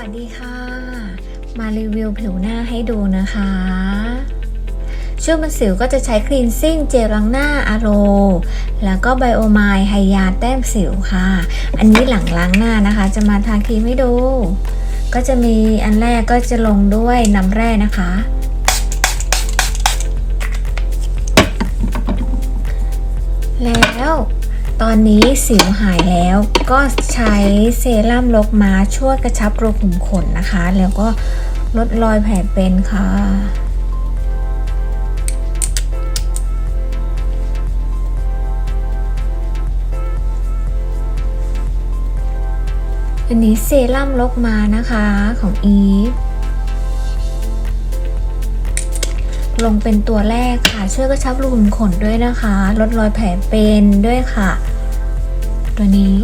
วัสดีค่ะ มารีวิวผิวหน้าให้ดูนะคะ ช่วงมันสิวก็จะใช้คลีนซิ่งเจลล้างหน้าอาโร แล้วก็ไบโอไมล์ไฮยาแต้มสิวค่ะ อันนี้หลังล้างหน้านะคะ จะมาทาครีมให้ดู ก็จะมีอันแรกก็จะลงด้วยน้ำแร่นะคะ แล้ว ตอนนี้สิวหายแล้ว ก็ใช้เซรั่มลกมาช่วยกระชับรูขุมขนนะคะ แล้วก็ลดรอยแผลเป็นค่ะอันนี้เซรั่มลกมานะคะของอีฟ ลงเป็นตัวแรกค่ะ ช่วยกระชับรูขุมขนด้วยนะคะ ลดรอยแผลเป็นด้วยค่ะ ตัวนี้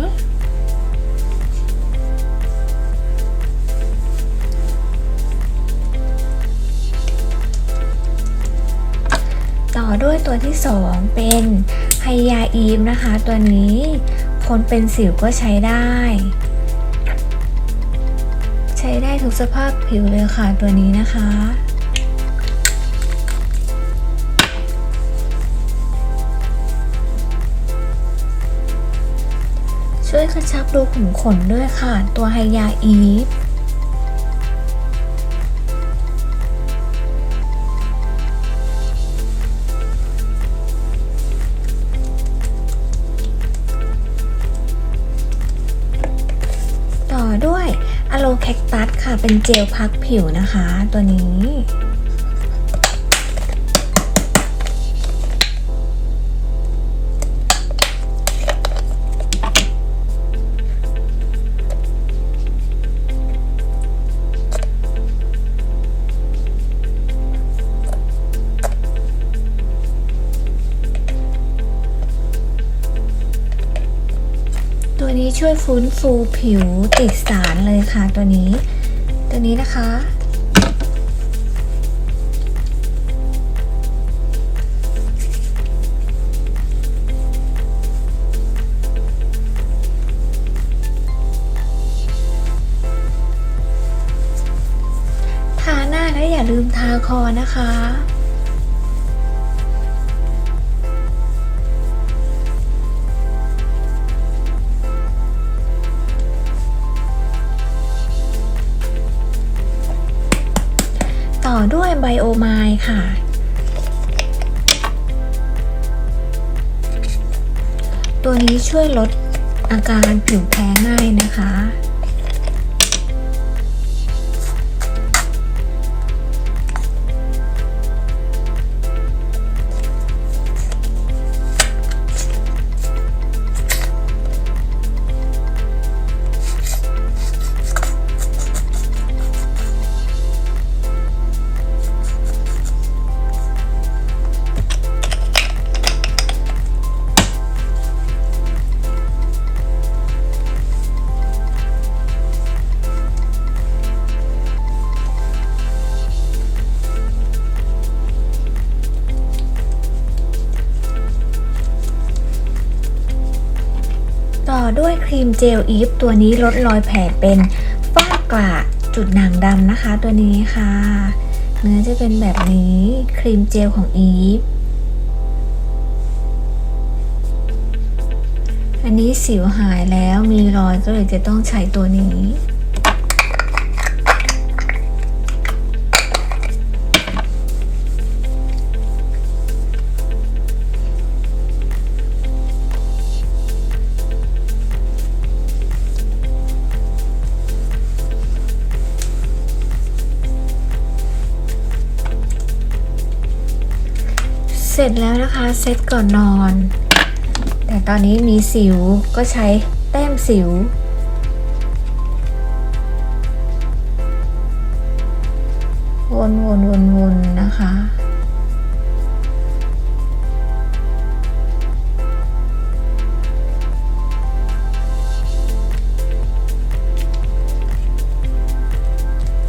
ต่อด้วยตัวที่ 2 เป็นไฮยาอีมนะคะ ตัวนี้ คนเป็นสิวก็ใช้ได้ ใช้ได้ทุกสภาพผิวเลยค่ะตัวนี้นะคะ ช่วยกระชับรูขุมขนด้วยค่ะ ตัวไฮยาอีฟต่อด้วยอะโลแคคตัสค่ะเป็นเจลพักผิวนะคะ ตัวนี้ นี้ช่วยฟื้นฟูผิวติดสารเลยค่ะตัวนี้ ตัวนี้นะคะ ทาหน้าแล้วอย่าลืมทาคอนะคะ ต่อด้วยไบโอไมล์ค่ะ ตัวนี้ช่วยลดอาการผิวแพ้ง่ายนะคะ ต่อด้วยครีมเจลอีฟตัวนี้ลดรอยแผลเป็นฝ้ากระจุดหนังดำนะคะตัวนี้ค่ะ เนื้อจะเป็นแบบนี้ครีมเจลของอีฟอันนี้สิวหายแล้วมีรอยก็เลยจะต้องใช้ตัวนี้ เสร็จแล้วนะคะเซตก่อนนอน แต่ตอนนี้มีสิวก็ใช้แต้มสิว วนวนวนวนนะคะ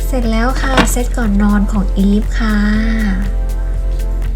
เสร็จแล้วค่ะ เซตก่อนนอนของอีฟค่ะ